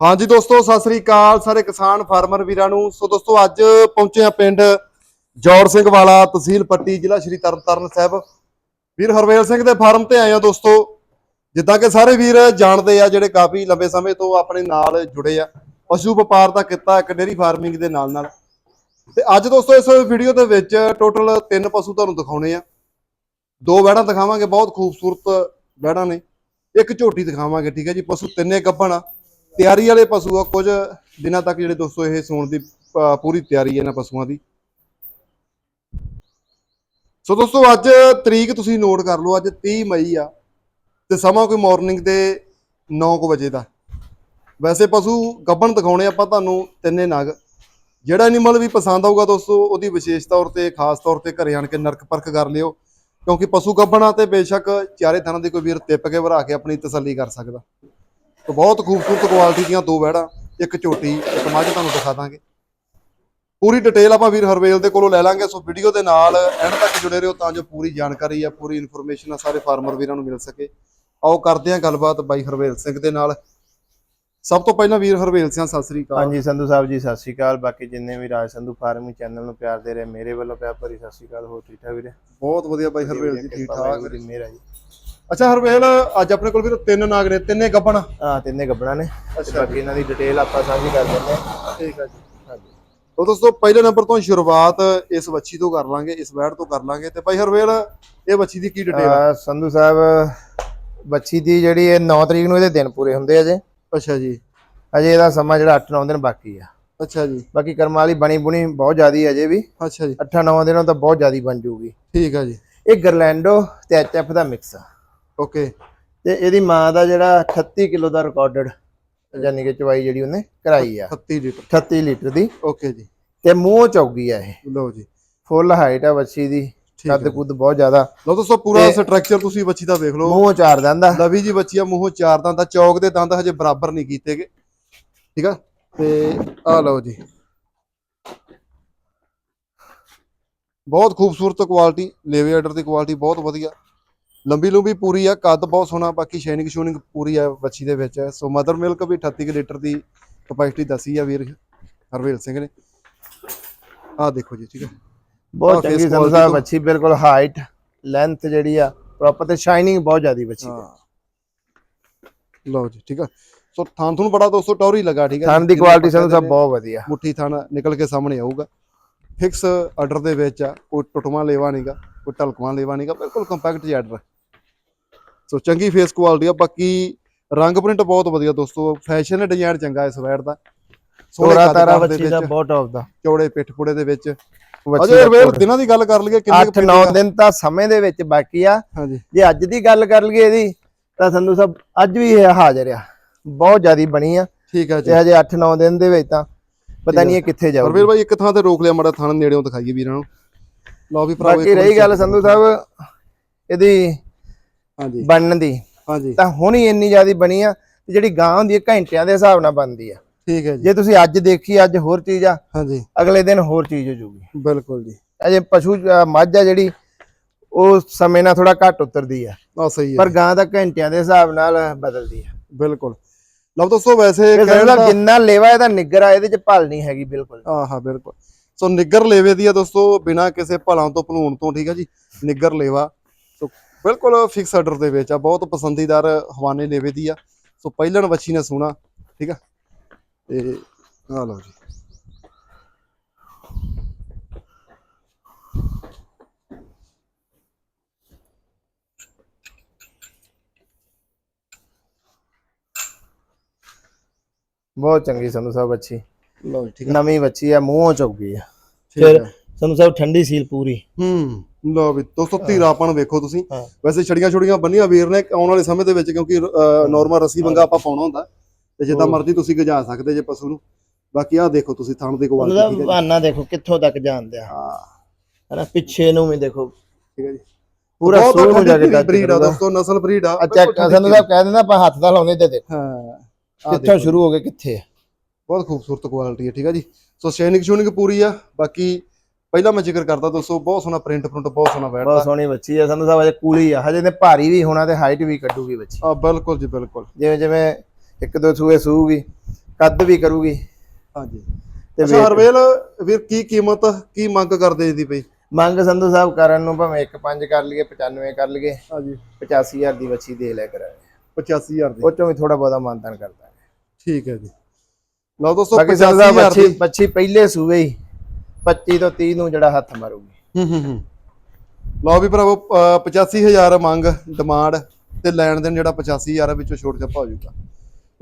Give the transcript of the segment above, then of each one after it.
ਹਾਂਜੀ ਦੋਸਤੋ, ਸਤਿ ਸ੍ਰੀ ਅਕਾਲ ਸਾਰੇ ਕਿਸਾਨ ਫਾਰਮਰ ਵੀਰਾਂ ਨੂੰ। ਸੋ ਦੋਸਤੋ, ਅੱਜ ਪਹੁੰਚੇ ਆ ਪਿੰਡ ਜੌਰ ਸਿੰਘ ਵਾਲਾ ਤਹਿਸੀਲ ਪੱਟੀ, ਜ਼ਿਲ੍ਹਾ ਸ਼੍ਰੀ ਤਰਨਤਾਰਨ ਸਾਹਿਬ। ਵੀਰ ਹਰਵੇਲ ਸਿੰਘ ਦੇ ਫਾਰਮ ਤੇ ਆਏ ਆ ਦੋਸਤੋ। ਜਿੱਦਾਂ ਕਿ ਸਾਰੇ ਵੀਰ ਜਾਣਦੇ ਆ, ਜਿਹੜੇ ਕਾਫੀ ਲੰਬੇ ਸਮੇਂ ਤੋਂ ਆਪਣੇ ਨਾਲ ਜੁੜੇ ਆ। ਪਸ਼ੂ ਵਪਾਰ ਦਾ ਕਿੱਤਾ ਇੱਕ ਡੇਰੀ ਫਾਰਮਿੰਗ ਦੇ ਨਾਲ ਨਾਲ। ਤੇ ਅੱਜ ਦੋਸਤੋ, ਇਸ ਵੀਡੀਓ ਦੇ ਵਿੱਚ ਟੋਟਲ ਤਿੰਨ ਪਸ਼ੂ ਤੁਹਾਨੂੰ ਦਿਖਾਉਣੇ ਆ। ਦੋ ਵਹਿੜਾਂ ਦਿਖਾਵਾਂਗੇ, ਬਹੁਤ ਖੂਬਸੂਰਤ ਵਹਿੜਾਂ ਨੇ। ਇੱਕ ਝੋਟੀ ਦਿਖਾਵਾਂਗੇ, ਠੀਕ ਹੈ ਜੀ। ਪਸ਼ੂ ਤਿੰਨੇ ਗੱਭਣ ਆ। ਤਿਆਰੀ ਵਾਲੇ ਪਸ਼ੂ ਆ, ਕੁਝ ਦਿਨਾਂ ਤੱਕ ਜਿਹੜੇ ਦੋਸਤੋ ਇਹ ਸੌਣ ਦੀ ਪੂਰੀ ਤਿਆਰੀ ਹੈ ਇਹਨਾਂ ਪਸ਼ੂਆਂ ਦੀ। ਸੋ ਦੋਸਤੋ, ਅੱਜ ਤਰੀਕ ਤੁਸੀਂ ਨੋਟ ਕਰ ਲਓ, ਅੱਜ 30 ਮਈ ਆ ਤੇ ਸਮਾਂ ਕੋਈ ਮਾਰਨਿੰਗ ਦੇ 9:00 ਵਜੇ ਦਾ। ਵੈਸੇ ਪਸ਼ੂ ਗੱਬਣ ਦਿਖਾਉਣੇ ਆਪਾਂ ਤੁਹਾਨੂੰ ਤਿੰਨੇ ਨਗ। ਜਿਹੜਾ ਐਨੀਮਲ ਵੀ ਪਸੰਦ ਆਊਗਾ ਦੋਸਤੋ, ਉਹਦੀ ਵਿਸ਼ੇਸ਼ ਤੌਰ ਤੇ, ਖਾਸ ਤੌਰ ਤੇ ਘਰੇ ਆਣ ਕੇ ਨਰਕ ਪਰਖ ਕਰ ਲਿਓ, ਕਿਉਂਕਿ ਪਸ਼ੂ ਗੱਭਣਾ ਤੇ ਬੇਸ਼ੱਕ ਚਾਰੇ ਥਾਂ ਦੀ ਕੋਈ ਵੀਰ ਟਿੱਪ ਕੇ ਭਰਾ ਕੇ ਆਪਣੀ ਤਸੱਲੀ ਕਰ ਸਕਦਾ। ਤੇ ਬਹੁਤ ਖੂਬਸੂਰਤ ਕੁਆਲਿਟੀ ਦੀਆਂ ਦੋ ਵਹਿੜਾਂ ਇੱਕ ਝੋਟੀ ਇੱਕ ਮੱਝ ਤੁਹਾਨੂੰ ਦਿਖਾ ਦਾਂਗੇ। ਪੂਰੀ ਡਿਟੇਲ ਆਪਾਂ ਵੀਰ ਹਰਵੇਲ ਦੇ ਕੋਲੋਂ ਲੈ ਲਾਂਗੇ ਸੋ ਵੀਡੀਓ ਦੇ ਨਾਲ ਐਂਡ ਤੱਕ ਜੁੜੇ ਰਹੋ ਤਾਂ ਜੋ ਪੂਰੀ ਜਾਣਕਾਰੀ ਆ ਪੂਰੀ ਇਨਫੋਰਮੇਸ਼ਨ ਆ ਸਾਰੇ ਫਾਰਮਰ ਵੀਰਾਂ ਨੂੰ ਮਿਲ ਸਕੇ। ਆਓ ਕਰਦੇ ਹਾਂ ਗੱਲਬਾਤ ਬਾਈ ਹਰਵੇਲ ਸਿੰਘ ਦੇ ਨਾਲ। ਸਭ ਤੋਂ ਪਹਿਲਾਂ ਵੀਰ ਹਰਵੇਲ ਸਿੰਘ ਸਤਿ ਸ੍ਰੀ ਅਕਾਲ। ਹਾਂਜੀ ਸੰਧੂ ਸਾਹਿਬ ਜੀ ਸਤਿ ਸ਼੍ਰੀ ਅਕਾਲ। ਬਾਕੀ ਜਿੰਨੇ ਵੀ ਰਾਜ ਸੰਧੂ ਫਾਰਮਿੰਗ ਚੈਨਲ ਨੂੰ ਪਿਆਰ ਦੇ ਰਹੇ ਮੇਰੇ ਵੱਲੋਂ ਪਿਆਰ ਭਰੀ ਸਤਿ ਸ਼੍ਰੀ ਅਕਾਲ। ਹੋ ਠੀਕ ਠਾਕ ਵੀਰੇ? ਬਹੁਤ ਵਧੀਆ ਬਾਈ ਹਰਵੇਲ ਜੀ ਠੀਕ ਠਾਕ। ਆ ਜੀ। ਅੱਛਾ ਹਰਵੇਲ ਅੱਜ ਆਪਣੇ ਕੋਲ ਵੀਰ ਤਿੰਨ ਨਾਗ ਨੇ ਤਿੰਨੇ ਗੱਬਣ। ਹਾਂ ਤਿੰਨੇ ਗੱਬਣਾ ਨੇ। ਅੱਛਾ। ਬਾਕੀ ਇਹਨਾਂ ਦੀ ਡਿਟੇਲ ਆਪਾਂ ਸਾਂਝੀ ਕਰ ਦਿੰਦੇ ਹਾਂ। ਠੀਕ ਆ ਜੀ। ਹਾਂਜੀ। ਤੋ ਦੋਸਤੋ ਪਹਿਲੇ ਨੰਬਰ ਤੋਂ ਸ਼ੁਰੂਆਤ ਇਸ ਵੱਛੀ ਤੋਂ ਕਰ ਲਾਂਗੇ ਇਸ ਵੈੜ ਤੋਂ ਕਰ ਲਾਂਗੇ। ਤੇ ਭਾਈ ਹਰਵੇਲ ਇਹ ਵੱਛੀ ਦੀ ਕੀ ਡਿਟੇਲ ਆ? ਅਹ ਸੰਧੂ ਸਾਹਿਬ ਬੱਚੀ ਦੀ ਜਿਹੜੀ ਇਹ 9 ਤਰੀਕ ਨੂੰ ਇਹਦੇ ਦਿਨ ਪੂਰੇ ਹੁੰਦੇ ਆ ਜੇ। ਅੱਛਾ ਜੀ। ਅਜੇ ਇਹਦਾ ਸਮਾਂ ਜਿਹੜਾ 8-9 ਦਿਨ ਬਾਕੀ ਆ। ਅੱਛਾ ਜੀ। ਬਾਕੀ ਕਰਮਾਂ ਵਾਲੀ ਬਣੀ ਬੁਣੀ ਬਹੁਤ ਜ਼ਿਆਦੀ ਅਜੇ ਵੀ। ਅੱਛਾ ਜੀ। 8-9 ਦਿਨਾਂ ਤਾਂ ਬਹੁਤ ਜ਼ਿਆਦੀ ਬਣ ਜੂਗੀ ਠੀਕ ਆ ਜੀ। ਇਹ ਗਰਲੈਂਡੋ ਤੇ ਐਚਐਫ ਦਾ ਮਿਕਸ ਆ। ਓਕੇ। ਤੇ ਇਹਦੀ ਮਾਂ ਦਾ ਜਿਹੜਾ 38 ਕਿਲੋ ਦਾ ਰਿਕਾਰਡਡ ਯਾਨੀ ਕਿ ਚਵਾਈ ਜਿਹੜੀ ਉਹਨੇ ਕਰਾਈ ਆ। 38 ਲੀਟਰ। 38 ਲੀਟਰ ਦੀ। ਓਕੇ ਜੀ। ਤੇ ਮੂੰਹ ਚੌਗੀ ਆ ਇਹ। ਲਓ ਜੀ। ਫੁੱਲ ਹਾਈਟ ਆ ਬੱਚੀ ਦੀ। ਕੱਦ ਕੁੱਦ ਬਹੁਤ ਜ਼ਿਆਦਾ। ਲਓ ਦੋਸਤੋ ਪੂਰਾ ਸਟਰਕਚਰ ਤੁਸੀਂ ਵੱਛੀ ਦਾ ਵੇਖ ਲਓ। ਮੂੰਹ ਚਾਰ ਦੰਦਾ ਲਵੀ ਜੀ ਬੱਚੀ ਆ ਮੂੰਹੋਂ ਚਾਰ ਦੰਦ ਚੌਕ ਦੇ ਦੰਦ ਹਜੇ ਬਰਾਬਰ ਨਹੀਂ ਕੀਤੇਗੇ। ਠੀਕ ਆ? ਤੇ ਆ ਲਓ ਜੀ। ਬਹੁਤ ਖੂਬਸੂਰਤ ਕੁਆਲਿਟੀ ਲੇਵੇ ਆਰਡਰ ਦੀ ਕੁਆਲਿਟੀ ਬਹੁਤ ਵਧੀਆ। ਲੰਬੀ ਲੰਬੀ ਪੂਰੀ ਆ ਕੱਦ ਬਹੁਤ ਸੋਹਣਾ ਬਾਕੀ ਸ਼ਾਈਨਿੰਗ ਸ਼ੂਨਿੰਗ ਪੂਰੀ ਆ ਬੱਚੀ ਦੇ ਵਿੱਚ। ਸੋ ਮਦਰ ਮਿਲਕ ਵੀ 38 ਕੁ ਲੀਟਰ ਦੀ ਕਪੈਸਿਟੀ ਦੱਸੀ ਆ ਵੀਰ ਹਰਵੇਲ ਸਿੰਘ ਨੇ। ਆ ਦੇਖੋ ਜੀ ਠੀਕ ਹੈ ਬਹੁਤ ਚੰਗੀ ਤੋਂ- ਬੱਚੀ ਬਿਲਕੁਲ ਹਾਈਟ ਲੈਂਥ ਜਿਹੜੀ ਆ ਪ੍ਰੋਪਰ ਤੇ ਸ਼ਾਈਨਿੰਗ ਬਹੁਤ ਜ਼ਿਆਦੀ ਬੱਚੀ ਦੀ ਹਾਂ। ਲਓ ਜੀ ਠੀਕ ਆ। ਸੋ ਥਾਂ ਤੁਹਾਨੂੰ ਬੜਾ ਦੋਸਤੋ ਟੌਰੀ ਲੱਗਾ ਠੀਕ ਹੈ ਥਣ ਦੀ ਕੁਆਲਿਟੀ ਸੰਧੂ ਸਾਹਿਬ ਬਹੁਤ ਵਧੀਆ। ਮੁੱਠੀ ਥਣ ਨਿਕਲ ਕੇ ਸਾਹਮਣੇ ਆਊਗਾ। ਫਿਕਸ ਆਰਡਰ ਦੇ ਵਿੱਚ ਆ ਕੋਈ ਟੁੱਟਵਾਂ ਲੇਵਾ ਨਹੀਂਗਾ ਕੋਈ ਢਲਕਵਾਂ ਲੇਵਾ ਨਹੀਂਗਾ ਬਿਲਕੁਲ ਕੰਪੈਕਟ ਜਿਹਾ ਆਰਡਰ ਸੋ ਚੰਗੀ ਫੇਸ ਕੁਆਲਿਟੀ ਆ। ਬਾਕੀ ਰੰਗ ਪ੍ਰਿੰਟ ਬਹੁਤ ਵਧੀਆ ਦੋਸਤੋ। ਫੈਸ਼ਨ ਡਿਜ਼ਾਈਨ ਚੰਗਾ ਇਸ ਵੈਰ ਦਾ। ਸੋਹਣੇ ਤੋਰਾ ਬੱਚੀ ਦਾ ਬਹੁਤ ਟੌਪ ਦਾ। ਚੌੜੇ ਪਿੱਠ ਪੁੜੇ ਦੇ ਵਿੱਚ। ਅਜੇ ਵੇਰ। ਦਿਨਾਂ ਦੀ ਗੱਲ ਕਰ ਲਈਏ ਕਿੰਨੇ ਕੁ 8-9 ਪਿੰਡ ਦਿਨ ਤਾਂ ਸਮੇਂ ਦੇ ਵਿੱਚ ਬਾਕੀ ਆ। ਜੇ ਅੱਜ ਦੀ ਗੱਲ ਕਰ ਲਈਏ ਇਹਦੀ ਤਾਂ ਸੰਧੂ ਸਾਹਿਬ ਅੱਜ ਵੀ ਇਹ ਹਾਜ਼ਰ ਆ। ਬਹੁਤ ਜ਼ਿਆਦੀ ਬਣੀ ਆ। ਠੀਕ ਆ ਜੀ। ਤੇ ਹਜੇ 8-9 ਦਿਨ ਦੇ ਵਿੱਚ ਤਾਂ ਪਤਾ ਨਹੀਂ ਇਹ ਕਿੱਥੇ ਜਾਊਗੀ। ਹਰਵੀਰ ਭਾਈ ਇੱਕ ਥਾਂ ਤੇ ਰੋਕ ਲਿਆ ਮਾੜਾ ਥਣ ਨੇੜਿਓਂ ਦਿਖਾਈਏ ਵੀਰਾਂ ਨੂੰ। ਲਓ ਵੀ ਭਰਾਵੋ ਬਾਕੀ ਰਹੀ ਵਾਰੀ ਗੱਲ ਸੰਧੂ ਸਾਹਿਬ ਇਹਦੀ ਹਾਂਜੀ। ਬਣਨ ਦੀ। ਹਾਂਜੀ। ਤਾਂ ਹੁਣ ਹੀ ਇੰਨੀ ਜ਼ਿਆਦੀ ਬਣੀ ਆ ਤੇ ਜਿਹੜੀ ਗਾਂ ਹੁੰਦੀ ਹੈ ਘੰਟਿਆਂ ਦੇ ਹਿਸਾਬ ਨਾਲ ਬਣਦੀ ਆ। ਠੀਕ ਹੈ ਜੀ। ਜੇ ਤੁਸੀਂ ਅੱਜ ਦੇਖੀ ਅੱਜ ਹੋਰ ਚੀਜ਼ ਆ ਹਾਂਜੀ। ਅਗਲੇ ਦਿਨ ਹੋਰ ਚੀਜ਼ ਹੋ ਜੂਗੀ। ਬਿਲਕੁਲ ਜੀ। ਅਜੇ ਪਸ਼ੂ ਮੱਝ ਆ ਜਿਹੜੀ ਉਹ ਸਮੇਂ ਨਾਲ ਥੋੜਾ ਘੱਟ ਉਤਰਦੀ ਆ। ਆ ਸਹੀ ਹੈ। ਪਰ ਗਾਂ ਤਾਂ ਘੰਟਿਆਂ ਦੇ ਹਿਸਾਬ ਨਾਲ ਬਦਲਦੀ ਆ। ਬਿਲਕੁਲ। ਲਓ ਦੋਸਤੋ ਵੈਸੇ ਇਹ ਕਹਿਣ ਸਮਝਦਾ ਦਾ ਜਿੰਨਾ ਲੇਵਾ ਇਹਦਾ ਨਿੱਗਰ ਆ ਇਹਦੇ ਚ ਭਲ ਨਹੀਂ ਹੈਗੀ ਬਿਲਕੁਲ। ਆਹਾ ਬਿਲਕੁਲ। ਸੋ ਨਿੱਗਰ ਲੇਵੇ ਦੀ ਆ ਦੋਸਤੋ ਬਿਨਾ ਕਿਸੇ ਭਲਾਂ ਤੋਂ ਭਲੂਣ ਤੋਂ ਠੀਕ ਆ ਜੀ? ਨਿੱਗਰ ਲੇਵਾ। ਸੋ ਬਿਲਕੁਲ ਫਿਕਸ ਆਰਡਰ ਦੇ ਵਿੱਚ ਆ ਬਹੁਤ ਪਸੰਦੀਦਾਰ ਹਵਾਨੇ ਲੇਵੇ ਦੀ ਆ। ਸੋ ਪਹਿਲਣ ਵੱਛੀ ਨੇ ਸੋਣਾ ਠੀਕ ਆ? ਤੇ ਆ ਲਓ ਜੀ। ਬਹੁਤ ਚੰਗੀ ਸੰਧੂ ਸਾਹਿਬ ਬੱਚੀ ਲਓ ਠੀਕ ਆ। ਨਵੀਂ ਬੱਚੀ ਆ ਮੂੰਹੋਂ ਚੁੱਕੀ ਆ। ਠੀਕ ਫਿਰ ਸੰਧੂ ਸਾਹਿਬ ਠੰਡੀ ਸੀਲ ਪੂਰੀ। ਹੂੰ ਲਓ ਵੀ ਦੋਸਤੋ ਧੀਰਾਪਣ ਵੇਖੋ ਤੁਸੀਂ। ਵੈਸੇ ਛੜੀਆਂ ਛੜੀਆਂ ਬੰਨੀਆਂ ਵੀਰ ਨੇ ਆਉਣ ਵਾਲੇ ਸਮੇਂ ਦੇ ਵਿੱਚ ਕਿਉਂਕਿ ਨਾਰਮਲ ਰੱਸੀ ਵੰਗਾ ਆਪਾਂ ਪਾਉਣਾ ਹੁੰਦਾ। ਤੇ ਜਿੱਦਾਂ ਮਰਜ਼ੀ ਤੁਸੀਂ ਗਜਾ ਸਕਦੇ ਜੇ ਪਸ਼ੂ ਨੂੰ। ਬਾਕੀ ਆਹ ਦੇਖੋ ਤੁਸੀਂ ਥਣ ਦੀ ਕੁਆਲਿਟੀ ਠੀਕ ਹੈ ਜੀ। ਬਹਾਨਾ ਦੇਖੋ ਕਿੱਥੋਂ ਤੱਕ ਜਾਂਦੇ ਆ। ਹਾਂ। ਹਨਾ ਪਿੱਛੇ ਨੂੰ ਵੀ ਦੇਖੋ। ਠੀਕ ਹੈ ਜੀ। ਪੂਰਾ ਸੂਹ ਨੂੰ ਜਾ ਕੇ ਟੱਚ ਬਰੀਡ ਆ ਦੋਸਤੋ ਨਸਲ ਬਰੀਡ ਆ। ਅੱਛਾ ਸੰਧੂ ਸਾਹਿਬ ਕਹਿ ਦਿੰਦਾ ਆਪਾਂ ਹੱਥ ਦਾ ਲਾਉਂਦੇ ਤੇ ਦੇਖੋ ਹਾਂ ਕਿੱਥੋਂ ਸ਼ੁਰੂ ਹੋ ਕੇ ਕਿੱਥੇ ਬਹੁਤ ਖੂਬਸੂਰਤ ਕੁਆਲਿਟੀ ਹੈ ਠੀਕ ਹੈ ਜੀ। ਸੋ ਸ਼ੈਨਿਕ ਸ਼ੂਨਿਕ ਪੂਰੀ ਆ। ਬਾਕੀ ਪਹਿਲਾਂ ਮੈਂ ਜ਼ਿਕਰ ਕਰਦਾ ਦੋਸਤੋ ਬਹੁਤ ਸੋਹਣਾ ਪ੍ਰਿੰਟ ਪ੍ਰਿੰਟ ਬਹੁਤ ਸੋਹਣਾ ਬਹੁਤ ਬੈਠਦਾ ਸੋਹਣੀ ਬੱਚੀ ਆ ਸੰਧੂ ਸਾਹਿਬ ਅਜੇ ਕੂਲੀ ਆ। ਹਜੇ ਤੇ ਭਾਰੀ ਵੀ ਹੋਣਾ ਤੇ ਹਾਈਟ ਵੀ ਕੱਢੂਗੀ ਬੱਚੀ। ਆ ਬਿਲਕੁਲ ਜੀ ਬਿਲਕੁਲ। ਜਿਵੇਂ ਜਿਵੇਂ ਇੱਕ ਦੋ ਸੂਏ ਸੂਗੀ ਕੱਦ ਵੀ ਕਰੂਗੀ। ਹਾਂਜੀ। ਤੇ ਅੱਛਾ ਹਰਵੇਲ ਵੀਰ ਕੀ ਕੀਮਤ ਕੀ ਮੰਗ ਕਰਦੇ ਇਹਦੀ ਬਈ ਮੰਗ ਸੰਧੂ ਸਾਹਿਬ ਕਰਨ ਨੂੰ ਭਾਵੇਂ 1.5 ਕਰ ਲਈਏ 95 ਕਰ ਲਈਏ ਹਾਂਜੀ। 85000 ਦੀ ਵੱਛੀ ਦੇ ਲੈ ਕਰਾਂਗੇ। 85000 ਦੀ। ਉਹ ਚੋਂ ਵੀ ਥੋੜਾ ਬਹੁਤਾ ਮਾਨਤਾਨ ਕਰਦਾ ਠੀਕ ਹੈ ਜੀ। ਲਓ ਦੋਸਤੋ ਬਾਕੀ ਸੰਧੂ ਸਾਹਿਬ 85000 ਵੱਛੀ ਦੀ। ਵੱਛੀ ਪਹਿਲੇ ਸੂਏ ਹੀ। 25 ਤੋਂ 30 ਨੂੰ ਜਿਹੜਾ ਹੱਥ ਮਾਰੂਗੀ। ਹੂੰ ਹੂੰ ਹੂੰ। ਲਓ ਵੀ ਭਰਾਵੋ ਅਹ 85000 ਮੰਗ ਡਿਮਾਂਡ ਤੇ ਲੈਣ ਦੇਣ ਜਿਹੜਾ 85000 ਵਿੱਚੋਂ ਛੋਟ ਛੱਪਾ ਹੋ ਜਾਊਗਾ।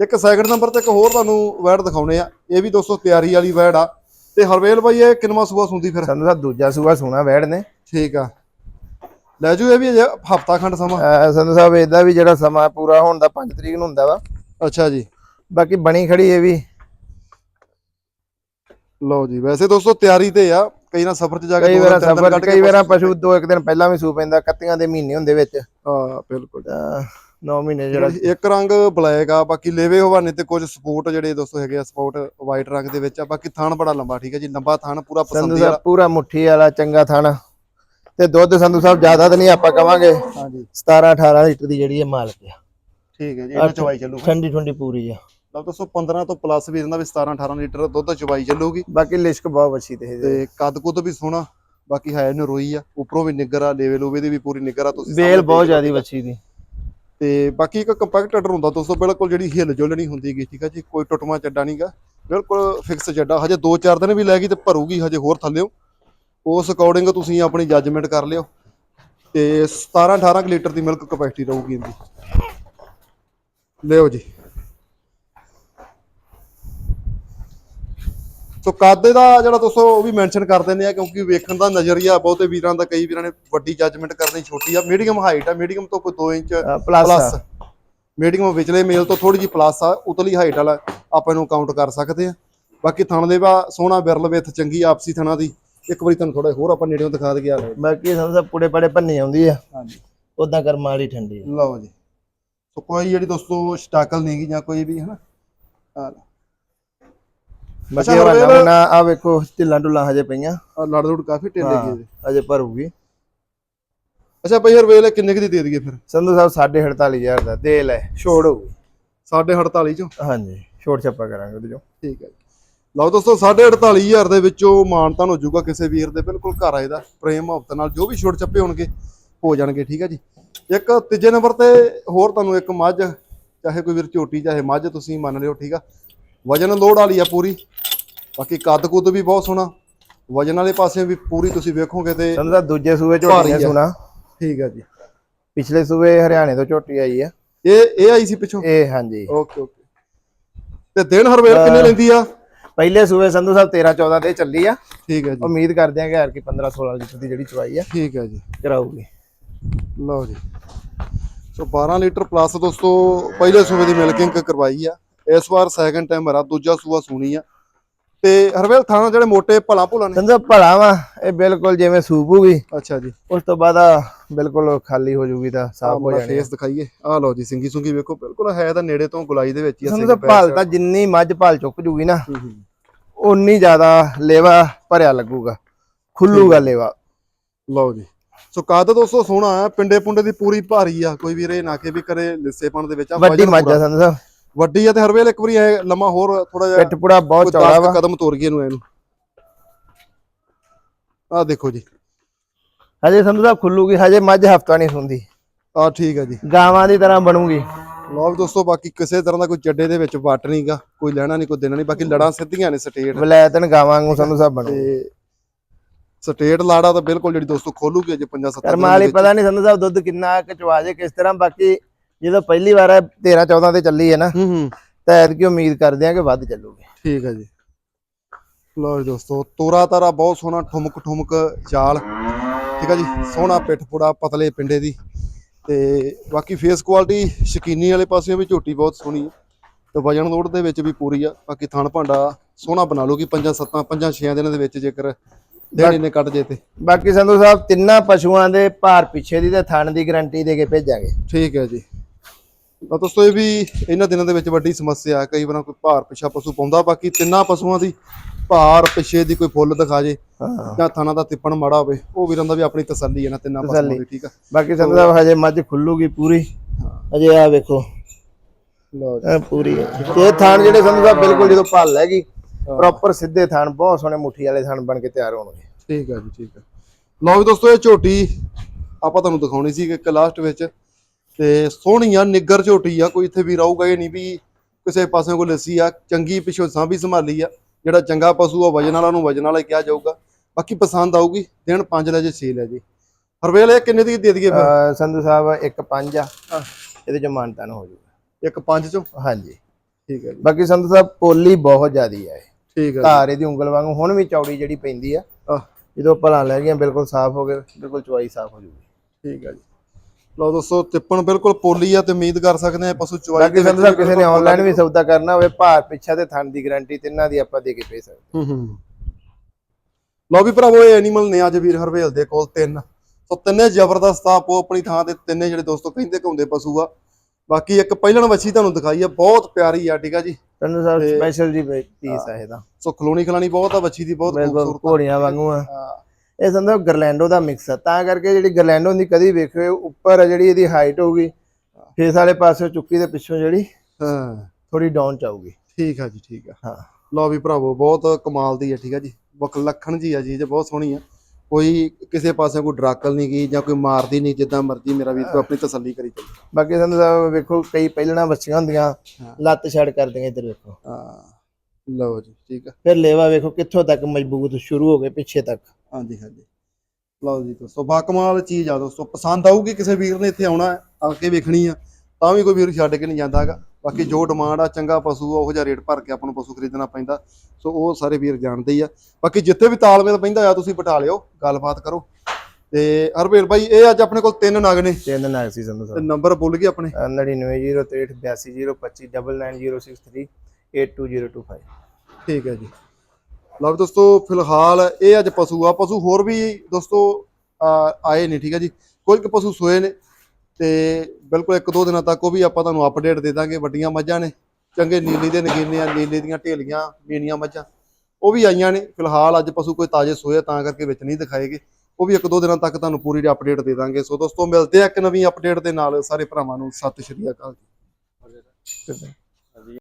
ਇੱਕ ਸੈਕਿੰਡ ਨੰਬਰ ਤੇ ਇੱਕ ਹੋਰ ਤੁਹਾਨੂੰ ਵੈੜ ਦਿਖਾਉਣੇ ਆ। ਇਹ ਵੀ ਦੋਸਤੋ ਤਿਆਰੀ ਵਾਲੀ ਵੈੜ ਆ। ਤੇ ਹਰਵੇਲ ਬਾਈ ਇਹ ਕਿੰਨਵਾ ਸੂਆ ਸੁੰਦੀ ਫਿਰ? ਸੰਧੂ ਸਾਹਿਬ ਦੂਜਾ ਸੂਆ ਸੋਨਾ ਵੈੜ ਨੇ। ਠੀਕ ਆ। ਲੈ ਜੂ ਇਹ ਵੀ ਹਫਤਾ ਖੰਡ ਸਮਾਂ। ਸੰਧੂ ਸਾਹਿਬ ਇਹਦਾ ਵੀ ਜਿਹੜਾ ਸਮਾਂ ਪੂਰਾ ਹੋਣ ਦਾ 5 ਤਰੀਕ ਨੂੰ ਹੁੰਦਾ ਵਾ। ਅੱਛਾ ਜੀ। ਬਾਕੀ ਬਣੀ ਖੜੀ ਇਹ ਵੀ। ਲਓ ਜੀ ਵੈਸੇ ਦੋਸਤੋ ਤਿਆਰੀ ਤੇ ਆ ਕਈ ਨਾ ਸਫ਼ਰ 'ਚ ਜਾ ਕੇ ਕਈ ਦੋ ਵਾਰ ਦਿਨ, ਤਿੰਨ ਦਿਨ ਸਫਰ ਕਈ ਵਾਰ ਪਸ਼ੂ ਦੋ ਇੱਕ ਦਿਨ ਪਹਿਲਾਂ ਵੀ ਸੂ ਪੈਂਦਾ ਕੱਤੀਆਂ ਦੇ ਮਹੀਨੇ ਹੁੰਦੇ ਵਿੱਚ। ਹਾਂ ਬਿਲਕੁਲ। 9 ਮਹੀਨੇ ਜਿਹੜਾ ਇੱਕ ਰੰਗ ਬਲੈਕ ਆ ਬਾਕੀ ਲੇਵੇ ਹਵਾਨੇ ਤੇ ਕੁਝ ਸਪੋਰਟ ਜਿਹੜੇ ਦੋਸਤੋ ਹੈਗੇ ਆ ਸਪੋਰਟ ਵਾਈਟ ਰੰਗ ਦੇ ਵਿੱਚ ਆ ਬਾਕੀ ਥਣ ਬੜਾ ਲੰਬਾ ਠੀਕ ਹੈ ਜੀ ਲੰਬਾ ਥਣ ਪੂਰਾ ਪਸੰਦੀ ਵਾਲਾ। ਪੂਰਾ ਮੁੱਠੀ ਵਾਲਾ ਚੰਗਾ ਥਾਣਾ। ਤੇ ਦੁੱਧ ਸੰਧੂ ਸਾਹਿਬ ਜ਼ਿਆਦਾ ਤਾਂ ਨਹੀਂ ਆਪਾਂ ਕਵਾਂਗੇ। ਹਾਂਜੀ। 17 18 ਲੀਟਰ ਦੀ ਜਿਹੜੀ ਇਹ ਮਾਲਕ ਆ। ਠੀਕ ਹੈ ਜੀ ਇਹਨਾਂ ਚਵਾਈ ਚੱਲੂਗਾ। ਠੰਡੀ ਠੰਡੀ ਪੂਰੀ ਆ। 15 ਤੋਂ ਪਲੱਸ ਵੀ ਇਹਨਾਂ ਵੀ 17 18 ਲੀਟਰ ਦੁੱਧ ਚਵਾਈ ਚੱਲੂਗੀ। ਬਾਕੀ ਲਿਸ਼ਕ ਬਹੁਤ ਅੱਛੀ ਤੇ ਇਹਦੇ। ਤੇ ਕੱਦ ਕੁੱਦ ਵੀ ਸੋਹਣਾ ਬਾਕੀ ਹੈ ਨਰੋਈ ਆ। ਉੱਪਰੋਂ ਵੀ ਨਿੱਗਰ ਆ ਲੇਵੇ ਲੋਵੇ ਦੀ ਵੀ ਪੂਰੀ ਨਿੱਗਰ ਆ ਤੁਸੀਂ ਵੇਲ ਸਾਹਮਣੇ ਬਹੁਤ ਦੇਖ ਜ਼ਿਆਦੀ ਵੱਛੀ ਦੀ। ਤੇ ਬਾਕੀ ਇੱਕ ਕੰਪੈਕਟ ਆਰਡਰ ਹੁੰਦਾ ਦੋਸਤੋ ਬਿਲਕੁਲ ਜਿਹੜੀ ਹਿੱਲ ਜੁਲ ਨਹੀਂ ਹੁੰਦੀ ਗੀ ਠੀਕ ਆ ਜੀ ਕੋਈ ਟੁੱਟਮਾ ਚੱਡਾ ਨਹੀਂਗਾ ਬਿਲਕੁਲ ਫਿਕਸ ਚੱਡਾ ਹਜੇ 2-4 ਦਿਨ ਵੀ ਲੈ ਗਈ ਤੇ ਭਰੂਗੀ ਹਜੇ ਹੋਰ ਥੱਲਿਓ। ਉਸ ਅਕੋਰਡਿੰਗ ਤੁਸੀਂ ਆਪਣੀ ਜੱਜਮੈਂਟ ਕਰ ਲਿਓ। ਤੇ 17-18 ਲੀਟਰ ਦੀ ਮਿਲਕ ਕਪੈਸਿਟੀ ਰਹੂਗੀ ਇਹਦੀ। ਲਿਓ ਜੀ। ਸੋ ਕਾਦੇ ਦਾ ਜਿਹੜਾ ਦੋਸਤੋ ਉਹ ਵੀ ਮੈਂਸ਼ਨ ਕਰ ਦਿੰਦੇ ਆ ਕਿਉਂਕਿ ਵੇਖਣ ਦਾ ਨਜ਼ਰੀਆ ਬਹੁਤੇ ਵੀਰਾਂ ਦਾ ਕਈ ਵੀਰਾਂ ਨੇ ਵੱਡੀ ਜੱਜਮੈਂਟ ਕਰਨੀ ਛੋਟੀ ਆ। ਮੀਡੀਅਮ ਹਾਈਟ ਆ ਮੀਡੀਅਮ ਤੋਂ ਕੋਈ 2 ਇੰਚ ਪਲੱਸ ਮੀਡੀਅਮ ਵਿਚਲੇ ਮੇਲ ਤੋਂ ਥੋੜੀ ਜੀ ਪਲੱਸ ਆ ਉਤਲੀ ਹਾਈਟ ਵਾਲਾ ਆਪਾਂ ਇਹਨੂੰ ਕਾਊਂਟ ਕਰ ਸਕਦੇ ਆ। ਬਾਕੀ ਥਣ ਦੇ ਵਾ ਸੋਹਣਾ ਬਿਰਲ ਵਿੱਚ ਚੰਗੀ ਆਪਸੀ ਥਣਾ ਦੀ। ਇੱਕ ਵਾਰੀ ਤੁਹਾਨੂੰ ਥੋੜਾ ਹੋਰ ਆਪਾਂ ਨੇੜਿਓਂ ਦਿਖਾ ਦਈਏ ਬਾਕੀ ਸੰਧੂ ਸਾਹਿਬ ਪੁੜੇ ਪੜੇ ਭੰਨੀ ਆਉਂਦੀ ਆ। ਹਾਂਜੀ। ਉਦਾਂ ਕਰਮ ਵਾਲੀ ਠੰਡੀ ਆ। ਲਓ ਜੀ। ਸੋ ਕੋਈ ਜਿਹੜੀ ਦੋਸਤੋ ਸਟਾਕਲ ਨਹੀਂ ਗੀ ਜਾਂ ਕੋਈ ਵੀ ਹਨਾ? ਆ। ਬਾਕੀ ਅੱਛਾ, ਹਵਾਨਾ ਹਰਵੇਲ- ਆ ਵੇਖੋ ਢਿੱਲਾਂ ਢੁੱਲਾਂ ਹਜੇ ਪਈਆਂ। ਆ ਲੜ ਲੁੜ ਕਾਫੀ ਟੇਲੇ ਹਾਂ, ਗਏ ਹਜੇ ਭਰੂਗੀ। ਅੱਛਾ ਬਈ ਯਾਰ ਵੇਲੇ ਕਿੰਨੇ ਕੁ ਦੀ ਦੇ ਦਈਏ ਫਿਰ। ਸੰਧੂ ਸਾਹਿਬ 48500 ਦਾ ਦੇ ਲੈ ਛੋੜ ਹੋਊਗੀ। 48.5 ਚੋਂ। ਹਾਂਜੀ ਛੋੜ ਛੱਪਾ ਕਰਾਂਗੇ ਉਹਦੇ ਚੋਂ। ਠੀਕ ਹੈ ਜੀ। ਲਓ ਦੋਸਤੋ 48500 ਦੇ ਵਿੱਚੋਂ ਮਾਨਤਾਨ ਹੋ ਜਾਊਗਾ ਕਿਸੇ ਵੀਰ ਦੇ ਬਿਲਕੁਲ ਘਰ ਆਏ ਦਾ ਪ੍ਰੇਮ ਮੁਹੱਬਤ ਨਾਲ ਜੋ ਵੀ ਛੋਟ ਚੱਪੇ ਹੋਣਗੇ ਹੋ ਜਾਣਗੇ ਠੀਕ ਹੈ ਜੀ। ਇੱਕ ਤੀਜੇ ਨੰਬਰ ਤੇ ਹੋਰ ਤੁਹਾਨੂੰ ਇੱਕ ਮੱਝ ਚਾਹੇ ਕੋਈ ਵੀਰ ਝੋਟੀ ਚਾਹੇ ਮੱਝ ਤੁਸੀਂ ਮੰਨ ਲਿਓ ਠੀਕ ਆ। ਵਜਨ ਲੋਡ ਵਾਲੀ ਆ ਪੂਰੀ। ਬਾਕੀ ਕੱਦ ਕੁੱਦ ਵੀ ਬਹੁਤ ਸੋਹਣਾ। ਵਜਨ ਵਾਲੇ ਪਾਸੇ ਵੀ ਪੂਰੀ ਤੁਸੀਂ ਵੇਖੋਗੇ ਤੇ ਸਾਹਿਬ ਦੂਜੇ ਭਾਰੀ ਝੋਟੀ ਆ। ਸੁਣਾ। ਠੀਕ ਹੈ ਜੀ। ਪਿਛਲੇ ਸੂਏ ਹਰਿਆਣੇ ਤੋਂ ਝੋਟੀ ਆਈ ਆ। ਇਹ ਇਹ ਆਈ ਸੀ ਪਿੱਛੋਂ? ਇਹ ਹਾਂਜੀ। Okay okay. ਤੇ ਦਿਨ ਹਰਵੇਲ ਕਿੰਨੇ ਲੈਂਦੀ ਆ? ਪਹਿਲੇ ਸੂਏ ਸੰਧੂ ਸਾਹਿਬ 13 14 ਤੇ ਚੱਲੀ ਆ। ਠੀਕ ਹੈ ਜੀ। ਉਮੀਦ ਕਰਦੇ ਆ ਕਿ ਹਰ ਕੀ 15 16 ਲੀਟਰ ਦੀ ਜਿਹੜੀ ਚਵਾਈ ਆ ਠੀਕ ਹੈ ਜੀ। ਕਰਾਊਗੀ। ਲਓ ਜੀ। ਸੋ 12 ਲੀਟਰ ਪਲੱਸ ਦੋਸਤੋ ਪਹਿਲੇ ਸੂਬੇ ਦੀ ਮਿਲਕਿੰਗ ਕਰਵਾਈ ਆ। ਇਸ ਵਾਰ ਸੈਕੰਡ ਟਾਈਮ ਹਰਾ ਦੂਜਾ ਸੂਆ ਸੂਣੀ ਆ। ਤੇ ਹਰਵੇਲ ਥਾਣਾ ਜਿਹੜੇ ਮੋਟੇ ਭਲਾ ਭੁਲਾ ਨੇ? ਸੰਧੂ ਭਲਾ ਵਾ ਇਹ ਬਿਲਕੁਲ ਜਿਵੇਂ ਸੂਪੂਗੀ ਅੱਛਾ ਜੀ। ਉਸ ਤੋਂ ਬਾਅਦ ਆ ਬਿਲਕੁਲ ਖਾਲੀ ਹੋ ਜੂਗੀ ਤਾਂ ਸਾਫ਼ ਹੋ ਜਾਣੀ ਫੇਸ ਦਿਖਾਈਏ। ਆਹ ਲਓ ਜੀ ਸਿੰਗੀ ਸੁੰਗੀ ਵੇਖੋ ਬਿਲਕੁਲ ਹੈ ਤਾਂ ਨੇੜੇ ਤੋਂ ਗੁਲਾਈ ਦੇ ਵਿੱਚ ਹੀ ਆ ਸਾਹਿਬ ਭਾਲ ਤਾਂ ਜਿੰਨੀ ਮੱਝ ਭਾਲ ਚੁੱਕ ਜੂਗੀ ਨਾ। ਉਨੀ ਜ਼ਿਆਦਾ ਲੇਵਾ ਭਰਿਆ ਲੱਗੂਗਾ। ਖੁੱਲੂਗਾ ਲੇਵਾ। ਲਓ ਜੀ। ਸੋ ਕੱਦ ਦੋਸਤੋ ਸੋਹਣਾ ਆ ਪਿੰਡੇ ਪੁੰਡੇ ਦੀ ਪੂਰੀ ਭਾਰੀ ਆ। ਕੋਈ ਵੀਰ ਨਾ ਕਿ ਵੀ ਕਰੇ ਲਿੱਸੇਪਣ ਦੇ ਵਿੱਚ ਆ ਵੱਡੀ ਮੱਝ। ਆ ਸਾਹਿਬ ਵੱਡੀ ਆ ਤੇ ਹਰਵੇਲ ਇੱਕ ਵਾਰੀ ਐ ਲੰਮਾ ਹੋਰ ਥੋੜਾ ਜਿਹਾ ਪਿੱਠ ਪੁੜਾ ਬਹੁਤ ਚੌੜਾ 10 ਵਾ। ਕਦਮ ਤੁਰ ਗਏ ਇਹਨੂੰ ਇਹਨੂੰ। ਆਹ ਦੇਖੋ ਜੀ। ਹਜੇ ਸੰਧੂ ਸਾਹਿਬ ਖੁੱਲੂਗੀ ਹਜੇ ਮੱਝ ਹਫਤਾ ਨਹੀਂ ਸੁੰਦੀ। ਆਹ ਠੀਕ ਆ ਜੀ। ਗਾਵਾਂ ਦੀ ਤਰ੍ਹਾਂ ਬਣੂਗੀ। ਲਓ ਵੀ ਦੋਸਤੋ ਬਾਕੀ ਕਿਸੇ ਤਰ੍ਹਾਂ ਦਾ ਕੋਈ ਚੱਡੇ ਦੇ ਵਿੱਚ ਵੱਟ ਨਹੀਂਗਾ ਕੋਈ ਲੈਣਾ ਨਹੀਂ ਕੋਈ ਦੇਣਾ ਨਹੀਂ ਬਾਕੀ ਲੜਾਂ ਸਿੱਧੀਆਂ ਨੇ ਸਟੇਟ। ਵਲੈਤਨ ਗਾਵਾਂ ਵਾਂਗੂ ਸੰਧੂ ਸਾਹਿਬ ਬਣੂ ਤੇ ਸਟੇਟ ਲਾੜਾ ਤਾਂ ਬਿਲਕੁਲ ਜਿਹੜੀ ਦੋਸਤੋ ਖੋਲੂਗੀ ਅਜੇ 5 7 ਕਰਮਾਂ ਵਾਲੀ ਪਤਾ ਨਹੀਂ ਸੰਧੂ ਸਾਹਿਬ ਦੁੱਧ ਕਿੰਨਾ ਕਚਵਾ ਜੇ ਕਿਸ ਤਰ੍ਹਾਂ ਬਾਕੀ ਜਦੋਂ ਪਹਿਲੀ ਵਾਰ 13 14 ਤੇ ਚੱਲੀ ਹੈ ਨਾ ਹੂੰ ਹੂੰ। ਤਾਂ ਐਤਕੀ ਉਮੀਦ ਕਰਦੇ ਆ ਕਿ ਵੱਧ ਚੱਲੂਗੀ। ਠੀਕ ਹੈ ਜੀ। ਲਓ ਜੀ ਦੋਸਤੋ ਤੋਰਾ ਤਾਰਾ ਬਹੁਤ ਸੋਹਣਾ ਠੁਮਕ ਠੁਮਕ ਚਾਲ ਠੀਕ ਹੈ ਜੀ ਸੋਹਣਾ ਪਿੱਠ ਪੁੜਾ ਪਤਲੇ ਪਿੰਡੇ ਦੀ। ਤੇ ਬਾਕੀ ਫੇਸ ਕੁਆਲਿਟੀ ਸ਼ਕੀਨੀ ਵਾਲੇ ਪਾਸਿਓਂ ਵੀ ਝੋਟੀ ਬਹੁਤ ਸੋਹਣੀ ਹੈ। ਤੇ ਵਜਨ ਲੋਡ ਦੇ ਵਿੱਚ ਵੀ ਪੂਰੀ ਆ। ਬਾਕੀ ਥਣ ਭਾਂਡਾ ਸੋਹਣਾ ਬਣਾ ਲੂਗੀ ਪੰਜਾਂ ਸੱਤਾਂ ਪੰਜਾਂ ਛੇਆਂ ਦਿਨਾਂ ਦੇ ਵਿੱਚ ਜੇਕਰ ਦਿਹਾੜੀ ਨੇ ਕੱਟ ਜੇ ਤੇ। ਬਾਕੀ ਸੰਧੂ ਸਾਹਿਬ ਤਿੰਨਾਂ ਪਸ਼ੂਆਂ ਦੇ ਭਾਰ ਪਿੱਛੇ ਦੀ ਤੇ ਥਣ ਦੀ ਗਾਰੰਟੀ ਦੇ ਕੇ ਭੇਜਾਂਗੇ। ਠੀਕ ਹੈ ਜੀ। ਤਾਂ ਦੋਸਤੋ ਇਹ ਵੀ ਇਹਨਾਂ ਦਿਨਾਂ ਦੇ ਵਿੱਚ ਵੱਡੀ ਸਮੱਸਿਆ ਹੈ। ਕਈ ਵਾਰ ਕੋਈ ਭਾਰ ਪਿਛਾ ਪਸ਼ੂ ਪਾਉਂਦਾ ਬਾਕੀ ਤਿੰਨਾਂ ਪਸ਼ੂਆਂ ਦੀ ਭਾਰ ਪਿਛੇ ਦੀ ਕੋਈ ਫੁੱਲ ਦਿਖਾ ਜੇ ਜਾਂ ਥਾਣਾ ਦਾ ਤਿੱਪਣ ਮਾੜਾ ਹੋਵੇ ਉਹ ਵੀਰਾਂ ਦਾ ਵੀ ਆਪਣੀ ਤਸੱਲੀ ਹੈ ਨਾ ਤਿੰਨਾਂ ਪਸ਼ੂਆਂ। ਦੀ ਠੀਕ ਆ? ਬਾਕੀ ਸੰਧੂ ਸਾਹਿਬ ਹਜੇ ਮੱਝ ਖੁੱਲੂਗੀ ਪੂਰੀ। ਹਜੇ ਆ ਵੇਖੋ। ਇਹ ਪੂਰੀ ਇਹ ਥਾਣ ਜਿਹੜੇ ਸਾਹਿਬ ਬਿਲਕੁਲ ਜਦੋਂ ਭੱਲ ਹੈਗੀ ਪ੍ਰੋਪਰ ਸਿੱਧੇ ਥਾਣ ਬਹੁਤ ਸੋਹਣੇ ਮੁੱਠੀ ਵਾਲੇ ਥਾਣ ਬਣ ਕੇ ਤਿਆਰ ਹੋਣਗੇ। ਠੀਕ ਹੈ ਜੀ ਠੀਕ ਹੈ ਲਓ ਵੀ ਦੋਸਤੋ ਇਹ ਝੋਟੀ ਆਪਾਂ ਤੁਹਾਨੂੰ ਦਿਖਾਉਣੀ ਸੀ ਕਿ ਇੱਕ ਲਾਸਟ ਵਿੱਚ ਤੇ ਸੋਹਣੀ ਆ ਨਿੱਗਰ ਝੋਟੀ ਆ ਕੋਈ ਇੱਥੇ ਵੀ ਰਹੂਗਾ ਇਹ ਨਹੀਂ ਵੀ ਕਿਸੇ ਪਾਸੇ ਕੋਈ ਲੱਸੀ ਆ ਚੰਗੀ ਪਿੱਛੋਂ ਸਾਂਭੀ ਸੰਭਾਲੀ ਆ ਜਿਹੜਾ ਚੰਗਾ ਪਸ਼ੂ ਆ ਵਜਨ ਵਾਲਾ ਨੂੰ ਵਜਨ ਵਾਲਾ ਕਿਹਾ ਜਾਊਗਾ। ਬਾਕੀ ਪਸੰਦ ਆਊਗੀ ਦਿਨ 5 ਲੈ ਜੇ 6 ਲੈ ਜੇ। ਹਰਵੇਲ ਇਹ ਕਿੰਨੇ ਦੀ ਦੇ ਦਈਏ ਫਿਰ? ਸੰਧੂ ਸਾਹਿਬ ਇੱਕ ਪੰਜ ਆ। ਇਹਦੇ ਚ ਮਾਨਤਨ ਹੋ ਜਾਊਗਾ ਇੱਕ 5 ਚੋਂ? ਹਾਂਜੀ। ਠੀਕ ਹੈ ਜੀ। ਬਾਕੀ ਸੰਧੂ ਸਾਹਿਬ ਪੋਲੀ ਬਹੁਤ ਜ਼ਿਆਦੀ ਆ ਇਹ। ਠੀਕ ਹੈ ਧਾਰ ਇਹਦੀ ਉਂਗਲ ਵਾਂਗੂ ਹੁਣ ਵੀ ਚੌੜੀ ਜਿਹੜੀ ਪੈਂਦੀ ਆ। ਜਦੋਂ ਭਲਾ ਲੈ ਗਈਆਂ ਬਿਲਕੁਲ ਸਾਫ਼ ਹੋ ਗਏ ਬਿਲਕੁਲ ਚਵਾਈ ਸਾਫ਼ ਹੋ ਜੂਗੀ। ਠੀਕ ਹੈ ਜੀ। ਲਓ ਦੋਸਤੋ ਤਿੱਪਣ ਬਿਲਕੁਲ ਪੋਲੀ ਆ ਤੇ ਉਮੀਦ ਕਰ ਸਕਦੇ ਆ ਪਸ਼ੂ ਚਵਾਈ ਬਾਕੀ ਸੰਧੂ ਸਾਹਿਬ ਕਿਸੇ ਨੇ ਆਨਲਾਈਨ ਵੀ ਸੌਦਾ ਕਰਨਾ ਹੋਵੇ ਭਾਰ ਪਿੱਛਾ ਤੇ ਥਣ ਦੀ ਗਾਰੰਟੀ ਤਿੰਨਾਂ ਦੀ ਆਪਾਂ ਦੇ ਕੇ ਭੇਜ ਸਕਦੇ ਹੂੰ। ਹੂੰ ਲਓ ਵੀ ਭਰਾਵੋ ਇਹ ਐਨੀਮਲ ਨੇ ਅੱਜ ਵੀਰ ਹਰਵੇਲ ਦੇ ਕੋਲ ਤਿੰਨ। ਸੋ ਤਿੰਨੇ ਜ਼ਬਰਦਸਤ ਆ ਆਪੋ ਆਪਣੀ ਥਾਂ ਤੇ ਤਿੰਨੇ ਜਿਹੜੇ ਦੋਸਤੋ ਕਹਿੰਦੇ ਘੁੰਮਦੇ ਪਸ਼ੂ ਆ। ਬਾਕੀ ਇੱਕ ਪਹਿਲਣ ਵੱਛੀ ਤੁਹਾਨੂੰ ਦਿਖਾਈ ਆ ਬਹੁਤ ਪਿਆਰੀ ਆ ਠੀਕ ਆ ਜੀ। ਸੰਧੂ ਸਾਹਿਬ ਸਪੈਸ਼ਲ ਜੀ ਪੀਸ ਆ ਇਹਦਾ। ਸੋ ਖਲੋਣੀ ਖਲਾਣੀ ਬਹੁਤ ਆ ਵੱਛੀ ਦੀ ਬਹੁਤ ਖੂਬਸੂਰਤ ਘੋੜੀਆਂ ਵਾਂਗੂ ਆ। ਇਹ ਸਾਹਿਬ ਗਰਲੈਂਡੋ ਦਾ ਮਿਕਸ ਆ। ਤਾਂ ਕਰਕੇ ਜਿਹੜੀ ਗਰਲੈਂਡੋ ਦੀ ਕਦੀ ਵੇਖਿਓ ਉੱਪਰ ਜਿਹੜੀ ਇਹਦੀ ਹਾਈਟ ਹੋਊਗੀ ਫੇਸ ਵਾਲੇ ਪਾਸੇ ਚੁੱਕੀ ਦੇ ਪਿੱਛੋਂ ਜਿਹੜੀ ਹਾਂ। ਥੋੜੀ ਡਾਊਨ ਚ ਆਊਗੀ। ਠੀਕ ਆ ਜੀ ਠੀਕ ਆ। ਹਾਂ। ਲਓ ਵੀ ਭਰਾਵੋ ਬਹੁਤ ਕਮਾਲ ਦੀ ਆ ਠੀਕ ਆ ਜੀ। ਵਕ ਲੱਖਣ ਜੀ ਆ ਜੀ ਤੇ ਬਹੁਤ ਸੋਹਣੀ ਆ। ਕੋਈ ਕਿਸੇ ਪਾਸੇ ਕੋਈ ਡਰਾਕਲ ਨਹੀਂ ਗਈ ਜਾਂ ਕੋਈ ਮਾਰਦੀ ਨਹੀਂ ਜਿੱਦਾਂ ਮਰਜ਼ੀ ਮੇਰਾ ਵੀਰ ਤੂੰ ਆਪਣੀ ਤਸੱਲੀ ਕਰੀ ਚੱਲ ਬਾਕੀ ਸੰਧੂ ਸਾਹਿਬ ਵੇਖੋ ਕਈ ਪਹਿਲਣਾ ਬੱਚੀਆਂ ਹੁੰਦੀਆਂ। ਲੱਤ ਛੜ ਕਰਦੀਆਂ ਇੱਧਰ ਵੇਖੋ। ਹਾਂ। ਲਓ ਜੀ ਠੀਕ ਆ। ਫਿਰ ਲੇਵਾ ਵੇਖੋ ਕਿੱਥੋਂ ਤੱਕ ਮਜ਼ਬੂਤ ਸ਼ੁਰੂ ਹੋ ਗਏ ਪਿੱਛੇ ਤੱਕ। ਹਾਂਜੀ ਹਾਂਜੀ। ਲਓ ਜੀ ਦੋਸਤੋ ਬਾਕਮਾਲ ਚੀਜ਼ ਆ ਦੋਸਤੋ। ਪਸੰਦ ਆਊਗੀ ਕਿਸੇ ਵੀਰ ਨੇ ਇੱਥੇ ਆਉਣਾ ਆ ਕੇ ਵੇਖਣੀ ਆ ਤਾਂ ਵੀ ਕੋਈ ਵੀਰ ਛੱਡ ਕੇ ਨਹੀਂ ਜਾਂਦਾ ਹੈਗਾ। ਬਾਕੀ ਜੋ ਡਿਮਾਂਡ ਆ ਚੰਗਾ ਪਸ਼ੂ ਆ ਉਹੋ ਜਿਹਾ ਰੇਟ ਭਰ ਕੇ ਆਪਾਂ ਨੂੰ ਪਸ਼ੂ ਖਰੀਦਣਾ ਪੈਂਦਾ। ਸੋ ਉਹ ਸਾਰੇ ਵੀਰ ਜਾਣਦੇ ਹੀ ਆ। ਬਾਕੀ ਜਿੱਥੇ ਵੀ ਤਾਲਮੇਲ ਪੈਂਦਾ ਆ ਤੁਸੀਂ ਬਿਠਾ ਲਿਓ ਗੱਲਬਾਤ ਕਰੋ। ਤੇ ਹਰਬੀਰ ਭਾਈ ਇਹ ਅੱਜ ਆਪਣੇ ਕੋਲ ਤਿੰਨ ਨਗ ਨੇ। ਤਿੰਨ ਨਾਗ ਸੀ ਸੰਧੂ ਤੇ ਸਾਹਿਬ ਨੰਬਰ ਭੁੱਲ ਗਏ ਆਪਣੇ? 9903829063 ਠੀਕ ਹੈ ਜੀ। ਲਓ ਦੋਸਤੋ ਫਿਲਹਾਲ ਇਹ ਅੱਜ ਪਸ਼ੂ ਆ। ਪਸ਼ੂ ਹੋਰ ਵੀ ਦੋਸਤੋ ਆਏ ਨੇ ਠੀਕ ਹੈ ਜੀ? ਕੁਝ ਕੁ ਪਸ਼ੂ ਸੋਏ ਨੇ ਤੇ ਬਿਲਕੁਲ ਇੱਕ ਦੋ ਦਿਨਾਂ ਤੱਕ ਉਹ ਵੀ ਆਪਾਂ ਤੁਹਾਨੂੰ ਅਪਡੇਟ ਦੇ ਦਾਂਗੇ। ਵੱਡੀਆਂ ਮੱਝਾਂ ਨੇ ਚੰਗੇ ਨੀਲੀ ਦੇ ਨਗੀਨੇ ਆ ਨੀਲੇ ਦੀਆਂ ਢੇਲੀਆਂ ਮੀਣੀਆਂ ਮੱਝਾਂ। ਉਹ ਵੀ ਆਈਆਂ ਨੇ। ਫਿਲਹਾਲ ਅੱਜ ਪਸ਼ੂ ਕੋਈ ਤਾਜ਼ੇ ਸੋਏ ਆ, ਤਾਂ ਕਰਕੇ ਵਿੱਚ ਨਹੀਂ ਦਿਖਾਏਗੇ। ਉਹ ਵੀ ਇੱਕ ਦੋ ਦਿਨਾਂ ਤੱਕ ਤੁਹਾਨੂੰ ਪੂਰੀ ਅਪਡੇਟ ਦੇ ਦਾਂਗੇ। ਸੋ ਦੋਸਤੋ ਮਿਲਦੇ ਆ ਇੱਕ ਨਵੀਂ ਅਪਡੇਟ ਦੇ ਨਾਲ। ਸਾਰੇ ਭਰਾਵਾਂ ਨੂੰ ਸਤਿ ਸ਼੍ਰੀ ਅਕਾਲ ਜੀ।